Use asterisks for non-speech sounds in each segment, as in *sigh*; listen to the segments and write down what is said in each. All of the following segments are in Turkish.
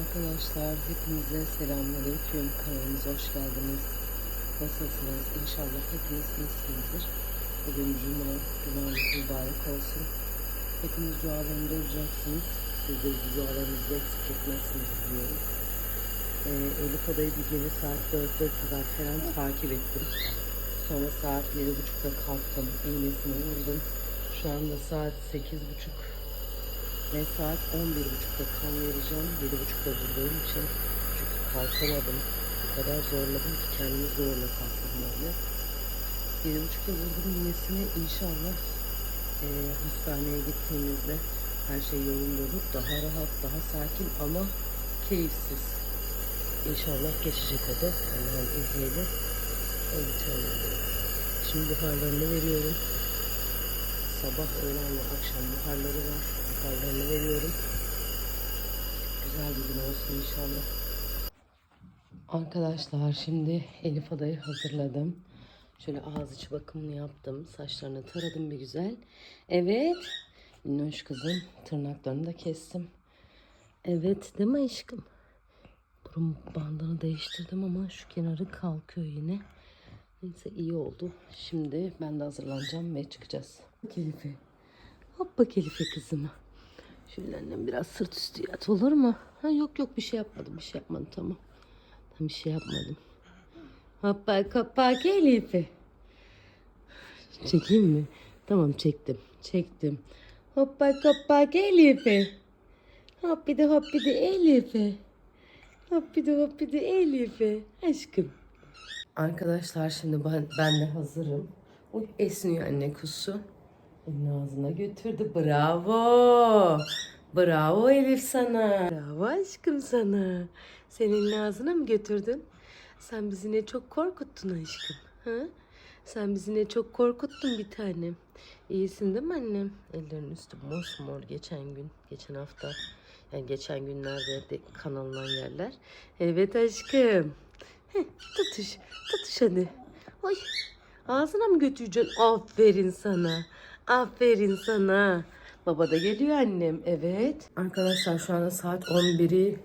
Arkadaşlar hepinize selamünaleyküm. Kanalımıza hoş geldiniz. Nasılsınız? İnşallah hepiniz iyisinizdir. Bugün Cuma, Cuma'nız mübarek olsun. Hepiniz dualarımda olacaksınız. Siz de dualarınızı eksik etmezsiniz diliyorum. Ee, Elif Adayı bir gece saat 4'e kadar falan takip ettim. Sonra saat 7.30'da kalktım. İğnesini vurdum. Şu anda saat 8.30 ve saat 11.30'da kan vereceğim. 7.30'da vurduğum için. Çünkü kalkamadım. O kadar zorladım ki kendimi zorla kalktım böyle. 7.30'da vurdum iğnesini. İnşallah e, hastaneye gittiğimizde her şey yolunda olur. Daha rahat, daha sakin ama keyifsiz. İnşallah geçecek o da. Allah'ın izniyle. Şimdi buharlarını veriyorum. Sabah, öğlen ve akşam buharları var. Buharlarını veriyorum. Güzel bir gün olsun inşallah. Arkadaşlar şimdi Elif Adayı hazırladım. Şöyle ağız içi bakımını yaptım. Saçlarını taradım bir güzel. Evet. Minnoş kızım tırnaklarını da kestim. Evet değil mi aşkım? Burun bandını değiştirdim ama şu kenarı kalkıyor yine. Neyse iyi oldu. Şimdi ben de hazırlanacağım ve çıkacağız. Bak Elif'e. Hop bak Elif'e kızıma. Şöyle annem biraz sırt üstü yat olur mu? Ha yok yok bir şey yapmadım bir şey yapmadım tamam. Tam bir şey yapmadım. Hop bak hop bak Elif'e. Çekeyim mi? Tamam çektim. Çektim. Hop bak hop bak Elif'e. Hop bir de hop bir de Elif'e. Hop bir de hop bir de Elif'e. Aşkım. Arkadaşlar şimdi ben, ben de hazırım. Uy esniyor anne kusu. Elini ağzına götürdü. Bravo. Bravo Elif sana. Bravo aşkım sana. Sen elini ağzına mı götürdün? Sen bizi ne çok korkuttun aşkım. Ha? Sen bizi ne çok korkuttun bir tanem. İyisin değil mi annem? Ellerin üstü mosmor geçen gün, geçen hafta. Yani geçen günlerde de kan alınan yerler. Evet aşkım. Heh, tutuş, tutuş hadi. Oy, ağzına mı götüreceksin? Aferin sana. Aferin sana. Baba da geliyor annem. Evet. Arkadaşlar şu anda saat 11'i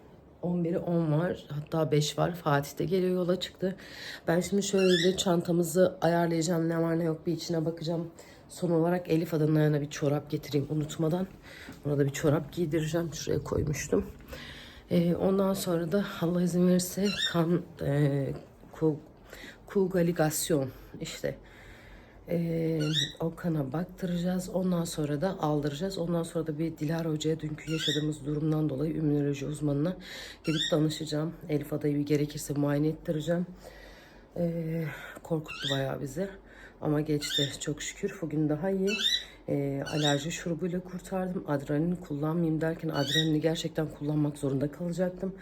11'i 10 var. Hatta 5 var. Fatih de geliyor yola çıktı. Ben şimdi şöyle çantamızı ayarlayacağım. Ne var ne yok bir içine bakacağım. Son olarak Elif ayağına bir çorap getireyim unutmadan. Ona da bir çorap giydireceğim. Şuraya koymuştum. Ee, ondan sonra da Allah izin verirse kan e, ku, kugaligasyon işte ee, o kana baktıracağız. Ondan sonra da aldıracağız. Ondan sonra da bir Dilara Hoca'ya dünkü yaşadığımız durumdan dolayı ümünoloji uzmanına gidip danışacağım. Elif adayı bir gerekirse muayene ettireceğim. Ee, korkuttu bayağı bizi. Ama geçti çok şükür. Bugün daha iyi. Ee, alerji şurubuyla kurtardım. Adrenalin kullanmayayım derken adrenalini gerçekten kullanmak zorunda kalacaktım.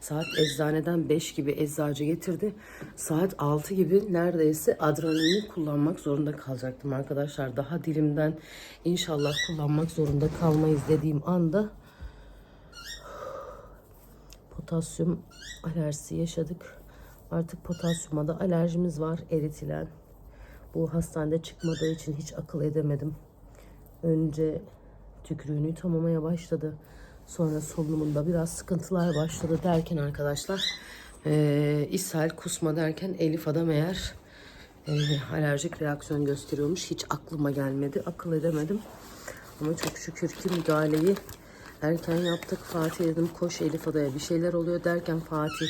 Saat eczaneden 5 gibi eczacı getirdi. Saat 6 gibi neredeyse adrenalini kullanmak zorunda kalacaktım arkadaşlar. Daha dilimden inşallah kullanmak zorunda kalmayız dediğim anda potasyum alerjisi yaşadık. Artık potasyuma da alerjimiz var eritilen. Bu hastanede çıkmadığı için hiç akıl edemedim. Önce tükürüğünü tamamaya başladı. Sonra solunumunda biraz sıkıntılar başladı derken arkadaşlar eee ishal, kusma derken Elif adam eğer eee, alerjik reaksiyon gösteriyormuş. Hiç aklıma gelmedi. Akıl edemedim. Ama çok şükür ki müdahaleyi erken yaptık. Fatih dedim koş Elif adaya bir şeyler oluyor derken Fatih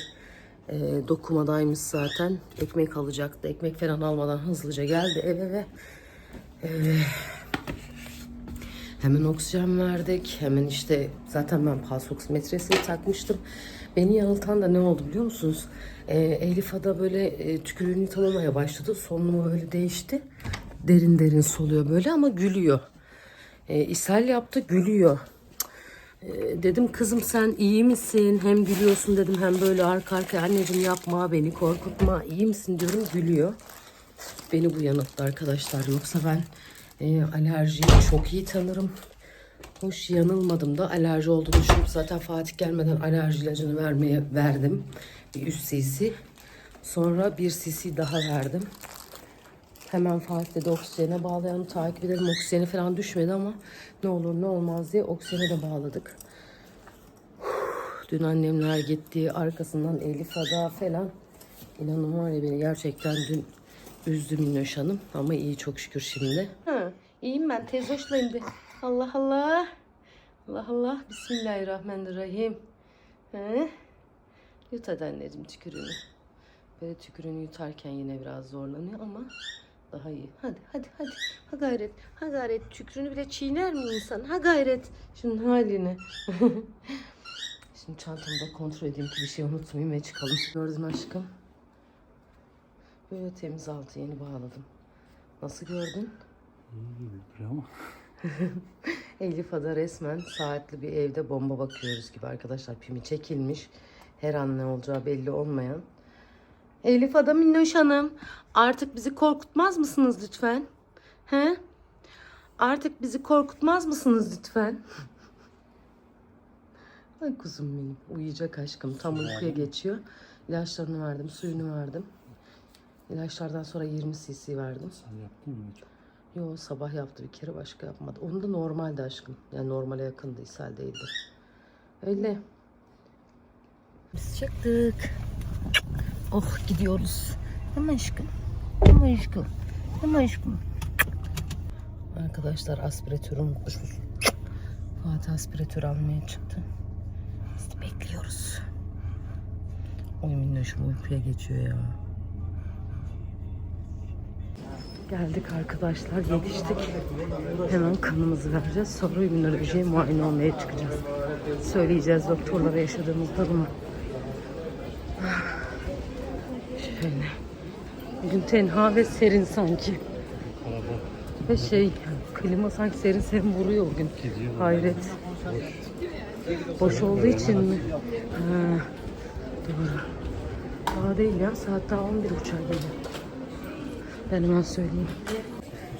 e, dokumadaymış zaten. Ekmek alacaktı. Ekmek falan almadan hızlıca geldi eve ve e, hemen oksijen verdik. Hemen işte zaten ben pulse oksimetresini takmıştım. Beni yanıltan da ne oldu biliyor musunuz? E, Elif Ada böyle e, tükürüğünü tamamaya başladı. Solunumu böyle değişti. Derin derin soluyor böyle ama gülüyor. E, ishal yaptı gülüyor. Ee, dedim kızım sen iyi misin? Hem gülüyorsun dedim hem böyle arka arkaya anneciğim yapma beni korkutma iyi misin diyorum gülüyor. Beni bu yanılttı arkadaşlar. Yoksa ben e, alerjiyi çok iyi tanırım. Hoş yanılmadım da alerji olduğunu düşünüp zaten Fatih gelmeden alerji ilacını vermeye verdim. Bir 3 cc. Sonra bir cc daha verdim. Hemen Fatih'le de oksijene bağlayalım, takip edelim. Oksijeni falan düşmedi ama ne olur ne olmaz diye oksijene de bağladık. Dün annemler gitti. Arkasından Elif Ada falan. İnanın var ya beni gerçekten dün üzdü Minnoş Hanım. Ama iyi çok şükür şimdi. Ha, iyiyim ben. Tez hoşlayayım. Allah Allah. Allah Allah. Bismillahirrahmanirrahim. He? Yut hadi anneciğim tükürüğünü. Böyle tükürüğünü yutarken yine biraz zorlanıyor ama daha iyi. Hadi hadi hadi. Ha gayret. Ha gayret. Tükrünü bile çiğner mi insan? Ha gayret. Şunun halini. *laughs* Şimdi çantamı da kontrol edeyim ki bir şey unutmayayım ve çıkalım. Gördün aşkım. Böyle temiz altı yeni bağladım. Nasıl gördün? Bravo. Elif Ada resmen saatli bir evde bomba bakıyoruz gibi arkadaşlar. Pimi çekilmiş. Her an ne olacağı belli olmayan. Elif Ada Minnoş Hanım. Artık bizi korkutmaz mısınız lütfen? He? Artık bizi korkutmaz mısınız lütfen? *laughs* Ay kuzum benim. Uyuyacak aşkım. Tam uykuya geçiyor. İlaçlarını verdim. Suyunu verdim. İlaçlardan sonra 20 cc verdim. Sen yaptın mı hiç? Yo sabah yaptı bir kere başka yapmadı. Onu da normaldi aşkım. Yani normale yakındı, ishal değildi. Öyle. Biz çıktık. Oh gidiyoruz. Hemen aşkım. Hemen aşkım. Hemen aşkım. Arkadaşlar aspiratörü unutmuşuz. Fatih aspiratör almaya çıktı. Biz de bekliyoruz. Oy minnoşum uykuya geçiyor ya. Geldik arkadaşlar yetiştik. Hemen kanımızı vereceğiz. Sonra immünolojiye muayene olmaya çıkacağız. Söyleyeceğiz doktorlara yaşadığımız durumu. Şöyle. Bugün tenha ve serin sanki. Ve şey klima sanki serin serin vuruyor bugün. Hayret. Boş olduğu için mi? Ha, doğru. Daha değil ya. Saat daha 11 uçağa geliyor. Ben hemen söyleyeyim.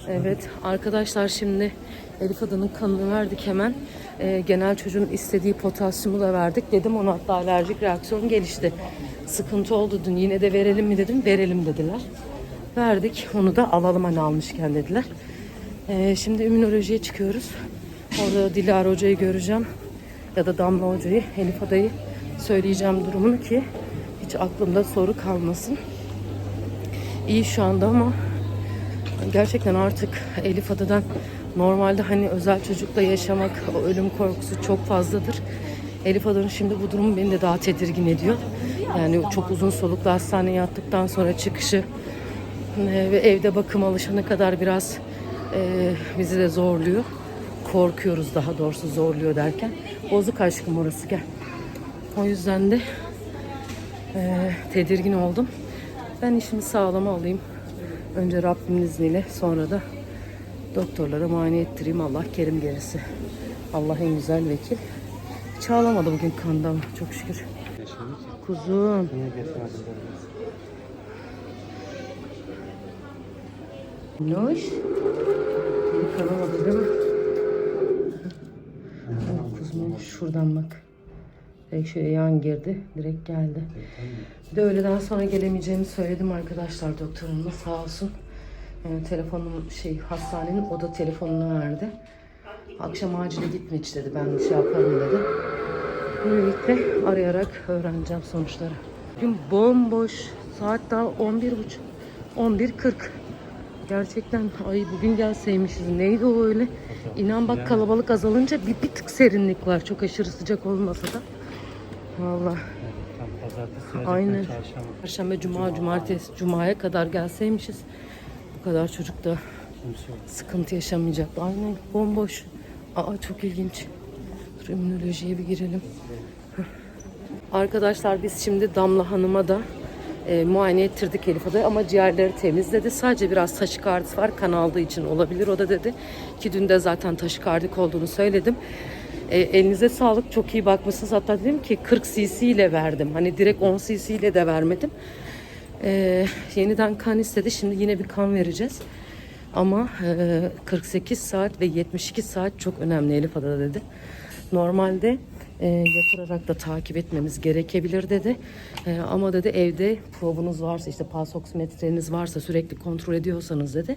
Evet arkadaşlar şimdi Elif Adan'ın kanını verdik hemen. Ee, genel çocuğun istediği potasyumu da verdik. Dedim ona hatta alerjik reaksiyon gelişti. Sıkıntı oldu dün yine de verelim mi dedim. Verelim dediler. Verdik onu da alalım hani almışken dediler. Ee, şimdi immünolojiye çıkıyoruz. Orada Dilara Hoca'yı göreceğim. Ya da Damla Hoca'yı, Elif Ada'yı söyleyeceğim durumunu ki hiç aklımda soru kalmasın. İyi şu anda ama gerçekten artık Elif Ada'dan normalde hani özel çocukla yaşamak, o ölüm korkusu çok fazladır. Elif Ada'nın şimdi bu durum beni de daha tedirgin ediyor. Yani çok uzun soluklu hastaneye yattıktan sonra çıkışı e, ve evde bakım alışana kadar biraz e, bizi de zorluyor. Korkuyoruz daha doğrusu zorluyor derken. Bozuk aşkım orası gel. O yüzden de e, tedirgin oldum. Ben işimi sağlama alayım. Önce Rabbimin izniyle sonra da doktorlara muayene ettireyim. Allah kerim gerisi. Allah en güzel vekil. Hiç bugün kanda ama çok şükür. Kuzum. Noş. Değil mi? Oh, kuzum şuradan bak. Direkt şöyle yan girdi. Direkt geldi. Bir de öğleden sonra gelemeyeceğimi söyledim arkadaşlar doktorumla sağ olsun. Yani telefonum şey hastanenin oda telefonunu verdi. Akşam acile gitme hiç dedi. Ben şey yaparım dedi. Böylelikle arayarak öğreneceğim sonuçları. Bugün bomboş. Saat daha 11.30. 11.40. Gerçekten ay bugün gelseymişiz. Neydi o öyle? İnan bak kalabalık azalınca bir, bir tık serinlik var. Çok aşırı sıcak olmasa da. Aynen. Aynen. çarşamba. Perşembe, cuma, cumartesi, cumaya kadar gelseymişiz. Bu kadar çocuk da sıkıntı yaşamayacaktı. Aynen bomboş. Aa çok ilginç. Dur immünolojiye bir girelim. Arkadaşlar biz şimdi Damla Hanım'a da e, muayene ettirdik Elif Ada'yı ama ciğerleri temiz dedi. Sadece biraz taşikardisi var kan aldığı için olabilir o da dedi. Ki dün de zaten taşikardik olduğunu söyledim. E, elinize sağlık çok iyi bakmışsınız. Hatta dedim ki 40 cc ile verdim. Hani direkt 10 cc ile de vermedim. E, yeniden kan istedi. Şimdi yine bir kan vereceğiz. Ama e, 48 saat ve 72 saat çok önemli Elif Ada dedi. Normalde e, yatırarak da takip etmemiz gerekebilir dedi. E, ama dedi evde probunuz varsa işte pulse oksimetreniz varsa sürekli kontrol ediyorsanız dedi.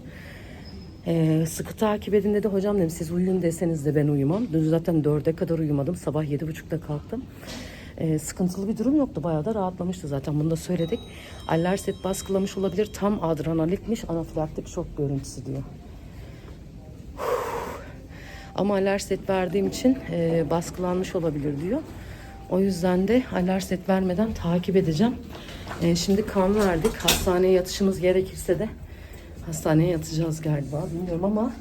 E, sıkı takip edin dedi. Hocam dedim siz uyuyun deseniz de ben uyumam. Dün zaten 4'e kadar uyumadım. Sabah 7.30'da kalktım. e, sıkıntılı bir durum yoktu. Bayağı da rahatlamıştı zaten. Bunu da söyledik. Allerset baskılamış olabilir. Tam adrenalitmiş. Anafilaktik şok görüntüsü diyor. *sighs* Ama alerset verdiğim için e, baskılanmış olabilir diyor. O yüzden de alerset vermeden takip edeceğim. E, şimdi kan verdik. Hastaneye yatışımız gerekirse de hastaneye yatacağız galiba. Bilmiyorum ama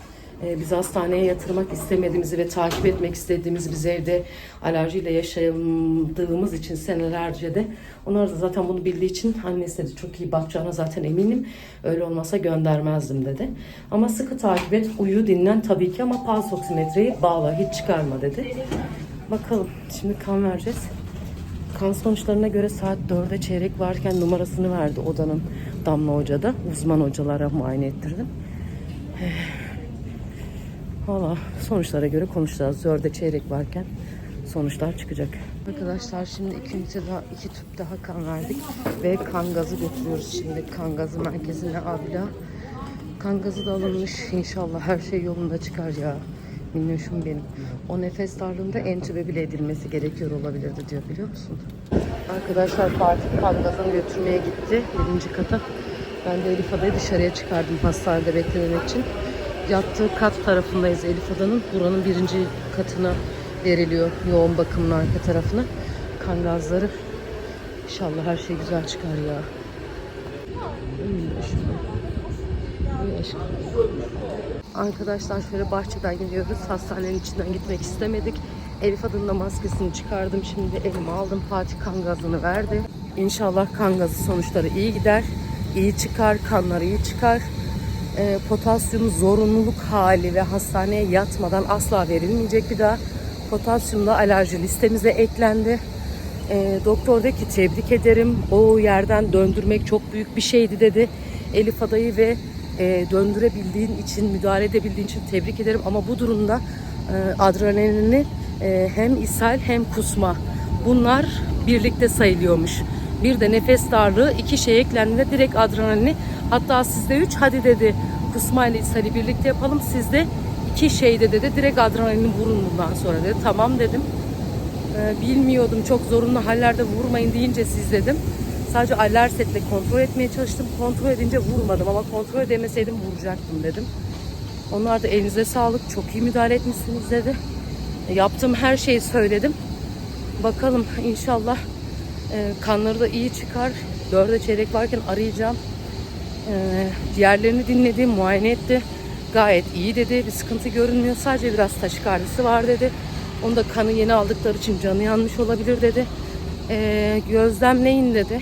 e, biz hastaneye yatırmak istemediğimizi ve takip etmek istediğimiz biz evde alerjiyle yaşadığımız için senelerce de onlar da zaten bunu bildiği için annesi dedi çok iyi bakacağına zaten eminim. Öyle olmasa göndermezdim dedi. Ama sıkı takip et, uyu, dinlen tabii ki ama pulse oksimetreyi bağla, hiç çıkarma dedi. Bakalım şimdi kan vereceğiz. Kan sonuçlarına göre saat 4'e çeyrek varken numarasını verdi odanın Damla Hoca'da. Uzman hocalara muayene ettirdim. Valla sonuçlara göre konuşacağız. 4'e çeyrek varken sonuçlar çıkacak. Arkadaşlar şimdi iki ünite daha, iki tüp daha kan verdik ve kan gazı götürüyoruz şimdi kan gazı merkezine abla. Kan gazı da alınmış inşallah her şey yolunda çıkar ya. Minnoşum benim. O nefes darlığında entübe bile edilmesi gerekiyor olabilirdi diyor biliyor musun? Arkadaşlar Fatih kan gazını götürmeye gitti birinci kata. Ben de Elif Ada'yı dışarıya çıkardım hastanede beklemek için. Yattığı kat tarafındayız Elif Ada'nın. Buranın birinci katına veriliyor yoğun bakımın arka tarafına. Kan gazları. İnşallah her şey güzel çıkar ya. Arkadaşlar şöyle bahçeden gidiyoruz. Hastanenin içinden gitmek istemedik. Elif adının da maskesini çıkardım. Şimdi elime aldım. Fatih kan gazını verdi. İnşallah kan gazı sonuçları iyi gider. iyi çıkar. Kanları iyi çıkar. Ee, potasyum zorunluluk hali ve hastaneye yatmadan asla verilmeyecek bir daha. Potasyum da alerji listemize eklendi. Ee, doktor dedi ki tebrik ederim. O yerden döndürmek çok büyük bir şeydi dedi. Elif adayı ve e, döndürebildiğin için, müdahale edebildiğin için tebrik ederim. Ama bu durumda e, adrenalini e, hem ishal hem kusma bunlar birlikte sayılıyormuş. Bir de nefes darlığı iki şey eklendiğinde direkt adrenalini hatta sizde üç hadi dedi kusma ile ishali birlikte yapalım sizde iki şeyde dedi direkt adrenalini vurun bundan sonra dedi. Tamam dedim. Ee, bilmiyordum çok zorunlu hallerde vurmayın deyince siz dedim. Sadece alersetle kontrol etmeye çalıştım. Kontrol edince vurmadım ama kontrol edemeseydim vuracaktım dedim. Onlar da elinize sağlık çok iyi müdahale etmişsiniz dedi. E, Yaptığım her şeyi söyledim. Bakalım inşallah e, kanları da iyi çıkar. Dörde çeyrek varken arayacağım. E, diğerlerini dinledi, muayene etti. Gayet iyi dedi. Bir sıkıntı görünmüyor. Sadece biraz taşikardisi var dedi. Onu da kanı yeni aldıkları için canı yanmış olabilir dedi. E, gözlemleyin dedi.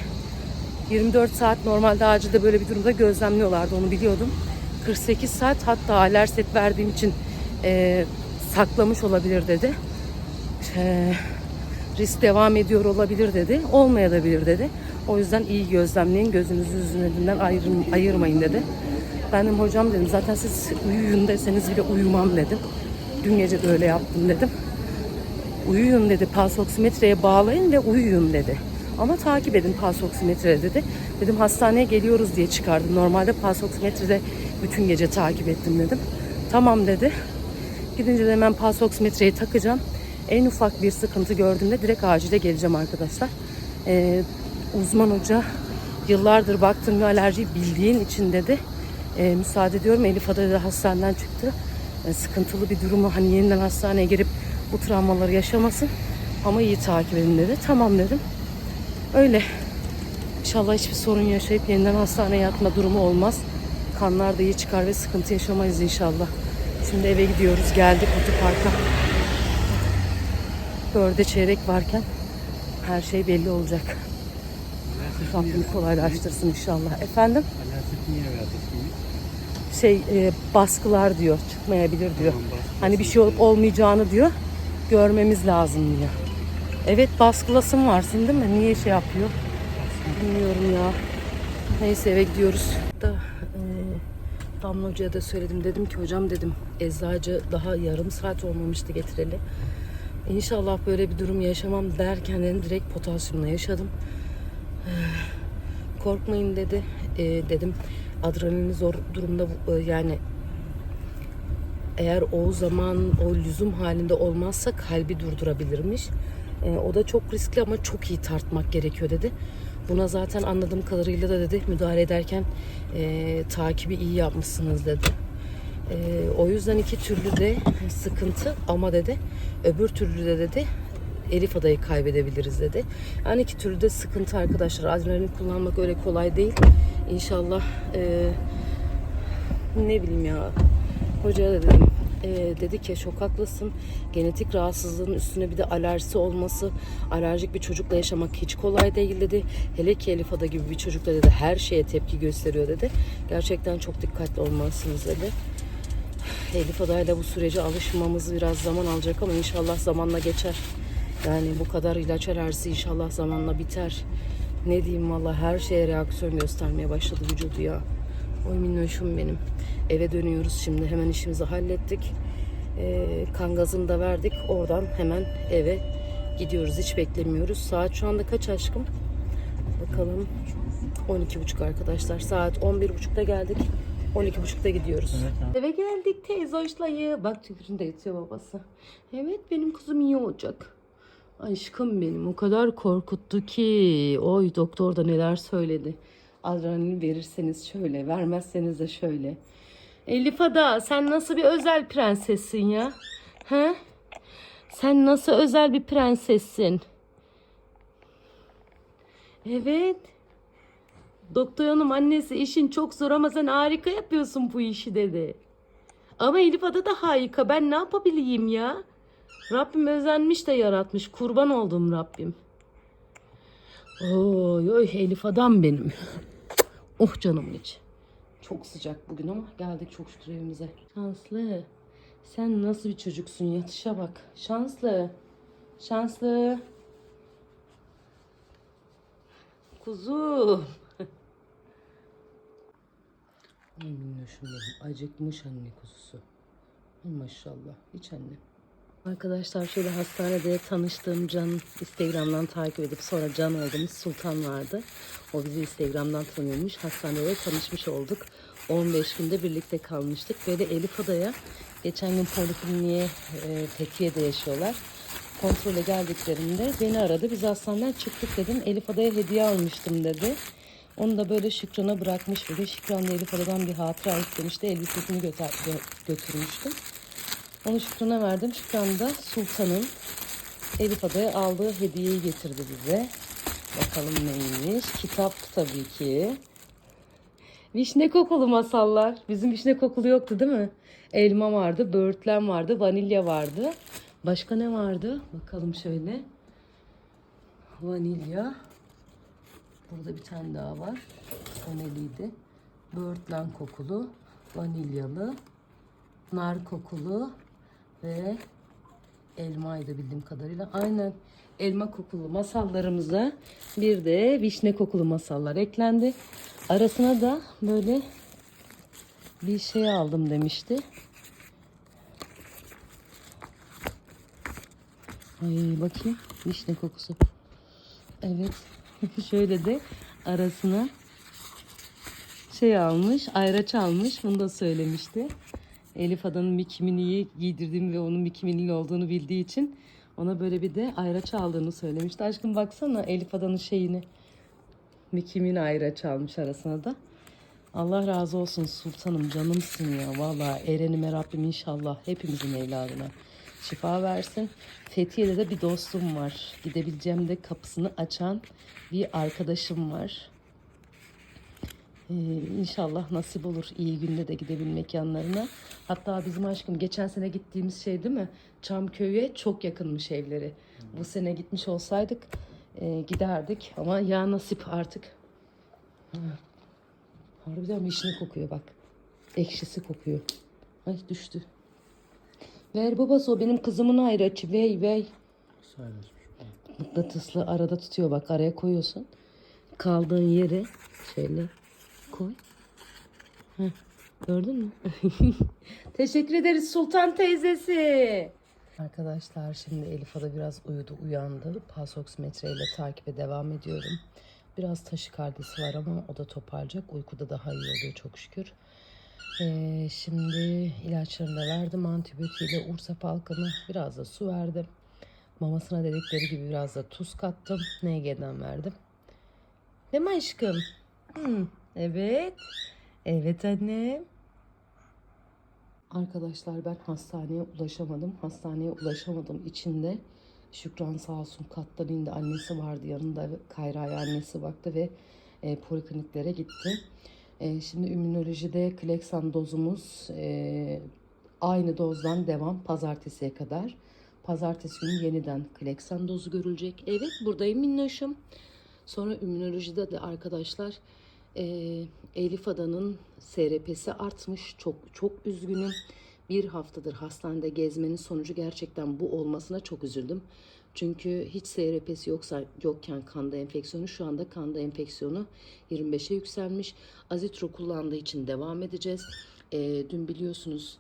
24 saat normalde acilde böyle bir durumda gözlemliyorlardı onu biliyordum. 48 saat hatta alerset verdiğim için e, saklamış olabilir dedi. E, risk devam ediyor olabilir dedi. Olmayabilir dedi. O yüzden iyi gözlemleyin. Gözünüzü yüzününden ayırın, ayırmayın dedi. Ben dedim hocam dedim zaten siz uyuyun deseniz bile uyumam dedim. Dün gece de öyle yaptım dedim. Uyuyun dedi. Pulse oksimetreye bağlayın ve uyuyun dedi. Ama takip edin pulse oksimetre dedi. Dedim hastaneye geliyoruz diye çıkardım. Normalde pulse oksimetrede bütün gece takip ettim dedim. Tamam dedi. Gidince de hemen pulse oksimetreyi takacağım. En ufak bir sıkıntı gördüğümde direkt acile geleceğim arkadaşlar. Ee, uzman hoca yıllardır baktığım bir alerjiyi bildiğin için dedi. Ee, müsaade ediyorum Elif Ada da hastaneden çıktı. Ee, sıkıntılı bir durumu hani yeniden hastaneye girip bu travmaları yaşamasın. Ama iyi takip edin dedi. Tamam dedim. Öyle. İnşallah hiçbir sorun yaşayıp yeniden hastaneye yatma durumu olmaz. Kanlar da iyi çıkar ve sıkıntı yaşamayız inşallah. Şimdi eve gidiyoruz. Geldik otoparka. Dörde çeyrek varken her şey belli olacak. Rabbim kolaylaştırsın inşallah. Efendim? Şey e, baskılar diyor. Çıkmayabilir diyor. Hani bir şey olup olmayacağını diyor. Görmemiz lazım diyor. Evet baskılasın varsın değil mi? Niye şey yapıyor? Bilmiyorum ya. Neyse eve gidiyoruz. Da, e, Damla Hoca'ya da söyledim. Dedim ki hocam dedim eczacı daha yarım saat olmamıştı getireli. İnşallah böyle bir durum yaşamam derken dedim direkt potasyumla yaşadım. Eh, Korkmayın dedi. E, dedim adrenalini zor durumda e, yani eğer o zaman o lüzum halinde olmazsa kalbi durdurabilirmiş. E, o da çok riskli ama çok iyi tartmak gerekiyor dedi. Buna zaten anladığım kadarıyla da dedi müdahale ederken e, takibi iyi yapmışsınız dedi. E, o yüzden iki türlü de sıkıntı ama dedi öbür türlü de dedi Elif adayı kaybedebiliriz dedi. Yani iki türlü de sıkıntı arkadaşlar. Adrenalin kullanmak öyle kolay değil. İnşallah e, ne bileyim ya hoca da dedim e, dedi ki çok haklısın. Genetik rahatsızlığın üstüne bir de alerjisi olması. Alerjik bir çocukla yaşamak hiç kolay değil dedi. Hele ki Elif Ada gibi bir çocukla dedi her şeye tepki gösteriyor dedi. Gerçekten çok dikkatli olmalısınız dedi. Elif Ada'yla bu sürece alışmamız biraz zaman alacak ama inşallah zamanla geçer. Yani bu kadar ilaç alerjisi inşallah zamanla biter. Ne diyeyim valla her şeye reaksiyon göstermeye başladı vücudu ya. Oy minnoşum benim. Eve dönüyoruz şimdi. Hemen işimizi hallettik. Ee, kan gazını da verdik. Oradan hemen eve gidiyoruz. Hiç beklemiyoruz. Saat şu anda kaç aşkım? Bakalım. 12.30 arkadaşlar. Saat 11.30'da geldik. 12.30'da gidiyoruz. Evet abi. Eve geldik teyze hoşlayı. Bak tüküründe yatıyor babası. Evet benim kızım iyi olacak. Aşkım benim o kadar korkuttu ki. Oy doktor da neler söyledi. Adrenalin verirseniz şöyle, vermezseniz de şöyle. Elif Ada sen nasıl bir özel prensessin ya? He? Sen nasıl özel bir prensessin? Evet. Doktor hanım annesi işin çok zor ama sen harika yapıyorsun bu işi dedi. Ama Elif Ada da harika. Ben ne yapabileyim ya? Rabbim özenmiş de yaratmış. Kurban oldum Rabbim. Oy oy Elif adam benim. Oh canımın içi. Çok sıcak bugün ama geldik çok şükür evimize. Şanslı. Sen nasıl bir çocuksun yatışa bak. Şanslı. Şanslı. Kuzum. *laughs* Ay minnoşum. Acıkmış anne kuzusu. Maşallah. Hiç anne. Arkadaşlar şöyle hastanede tanıştığım Can Instagram'dan takip edip sonra Can olduğumuz Sultan vardı. O bizi Instagram'dan tanıyormuş. Hastanede tanışmış olduk. 15 günde birlikte kalmıştık. Böyle Elif Adaya geçen gün polikliniğe e, Fethiye'de yaşıyorlar. Kontrole geldiklerinde beni aradı. Biz hastaneden çıktık dedim. Elif Adaya hediye almıştım dedi. Onu da böyle Şükran'a bırakmış bugün. Şükran Elif Ada'dan bir hatıra istemişti. Elbisesini götür, gö- götürmüştüm. Onu Şükran'a verdim. Şükran da Sultan'ın Elif Ada'ya aldığı hediyeyi getirdi bize. Bakalım neymiş. Kitap tabii ki. Vişne kokulu masallar. Bizim vişne kokulu yoktu değil mi? Elma vardı, böğürtlen vardı, vanilya vardı. Başka ne vardı? Bakalım şöyle. Vanilya. Burada bir tane daha var. O neliydi? Böğürtlen kokulu, vanilyalı, nar kokulu ve elmaydı bildiğim kadarıyla. Aynen elma kokulu masallarımıza bir de vişne kokulu masallar eklendi. Arasına da böyle bir şey aldım demişti. Ay bakayım vişne kokusu. Evet. *laughs* Şöyle de arasına şey almış, ayraç almış. Bunu da söylemişti. Elif Adan'ın bikiniyi giydirdiğim ve onun bikinili olduğunu bildiği için ona böyle bir de ayraç aldığını söylemişti. Aşkım baksana Elif Adan'ın şeyini. Bikimini ayraç almış arasına da. Allah razı olsun sultanım canımsın ya. Valla Eren'ime Rabbim inşallah hepimizin evladına şifa versin. Fethiye'de de bir dostum var. Gidebileceğim de kapısını açan bir arkadaşım var. Ee, inşallah nasip olur iyi günde de gidebilmek yanlarına. Hatta bizim aşkım geçen sene gittiğimiz şey değil mi? Çamköy'e çok yakınmış evleri. Bu sene gitmiş olsaydık e, giderdik ama ya nasip artık. Ha. Harbiden vişne kokuyor bak. Ekşisi kokuyor. Ay düştü. Ver babası o benim kızımın ayraçı. Vey vey. Mıknatıslı arada tutuyor bak araya koyuyorsun. Kaldığın yere şöyle koy. Heh, gördün mü? *laughs* Teşekkür ederiz Sultan teyzesi. Arkadaşlar şimdi Elif Ada biraz uyudu uyandı. Pulse oksimetreyle takibe devam ediyorum. Biraz taşikardisi var ama o da toparlayacak. Uykuda daha iyi oluyor çok şükür. Ee, şimdi ilaçlarını da verdim. Antibiyotiğiyle Ursa Falkan'ı biraz da su verdim. Mamasına dedikleri gibi biraz da tuz kattım. NG'den verdim. Değil mi aşkım? Hı, evet. Evet annem. Arkadaşlar ben hastaneye ulaşamadım. Hastaneye ulaşamadım içinde. Şükran sağ olsun kattan indi. Annesi vardı yanında. Kayra'ya annesi baktı ve e, polikliniklere gitti. E, şimdi immünolojide Klexan dozumuz e, aynı dozdan devam pazartesiye kadar. Pazartesi günü yeniden Klexan dozu görülecek. Evet buradayım minnoşum. Sonra immünolojide de arkadaşlar e, Elif Adan'ın SRP'si artmış. Çok çok üzgünüm. Bir haftadır hastanede gezmenin sonucu gerçekten bu olmasına çok üzüldüm. Çünkü hiç SRP'si yoksa yokken kanda enfeksiyonu şu anda kanda enfeksiyonu 25'e yükselmiş. Azitro kullandığı için devam edeceğiz. E, dün biliyorsunuz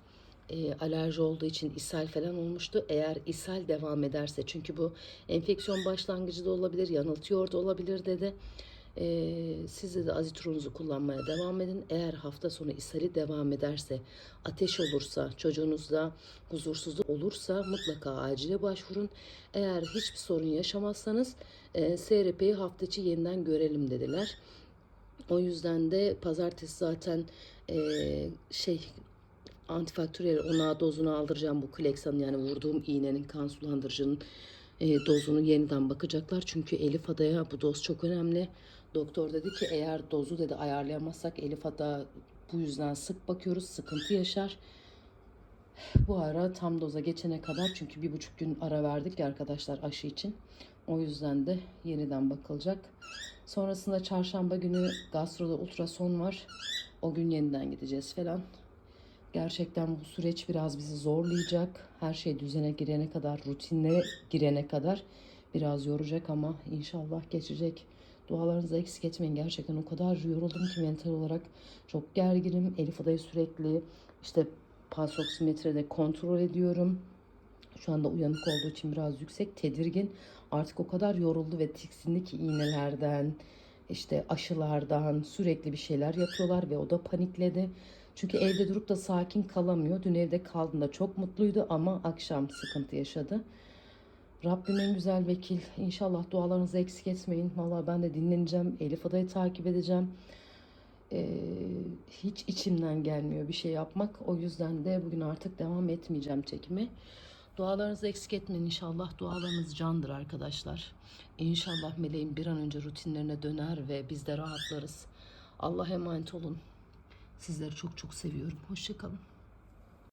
e, alerji olduğu için ishal falan olmuştu. Eğer ishal devam ederse çünkü bu enfeksiyon başlangıcı da olabilir, yanıltıyor da olabilir dedi. E, siz de azitronuzu kullanmaya devam edin. Eğer hafta sonu ishali devam ederse, ateş olursa, çocuğunuzda huzursuzluk olursa mutlaka acile başvurun. Eğer hiçbir sorun yaşamazsanız e, SRP'yi hafta içi yeniden görelim dediler. O yüzden de pazartesi zaten e, şey antifaktöriyel ona dozunu aldıracağım bu Klexa'nın yani vurduğum iğnenin kan sulandırıcının e, dozunu yeniden bakacaklar. Çünkü Elif Ada'ya bu doz çok önemli. Doktor dedi ki eğer dozu dedi ayarlayamazsak Elif Ada bu yüzden sık bakıyoruz sıkıntı yaşar. Bu ara tam doza geçene kadar çünkü bir buçuk gün ara verdik ya arkadaşlar aşı için. O yüzden de yeniden bakılacak. Sonrasında çarşamba günü gastroda ultrason var. O gün yeniden gideceğiz falan. Gerçekten bu süreç biraz bizi zorlayacak. Her şey düzene girene kadar, rutinlere girene kadar biraz yoracak ama inşallah geçecek. Dualarınızı eksik etmeyin. Gerçekten o kadar yoruldum ki mental olarak çok gerginim. Elif Ada'yı sürekli işte pulse oksimetrede kontrol ediyorum. Şu anda uyanık olduğu için biraz yüksek, tedirgin. Artık o kadar yoruldu ve tiksindi ki iğnelerden, işte aşılardan sürekli bir şeyler yapıyorlar ve o da panikledi. Çünkü evde durup da sakin kalamıyor. Dün evde kaldığında çok mutluydu ama akşam sıkıntı yaşadı. Rabbim en güzel vekil. İnşallah dualarınızı eksik etmeyin. Valla ben de dinleneceğim. Elif Ada'yı takip edeceğim. Ee, hiç içimden gelmiyor bir şey yapmak. O yüzden de bugün artık devam etmeyeceğim çekimi. Dualarınızı eksik etmeyin inşallah. Dualarınız candır arkadaşlar. İnşallah meleğin bir an önce rutinlerine döner ve biz de rahatlarız. Allah'a emanet olun. Sizleri çok çok seviyorum. Hoşçakalın.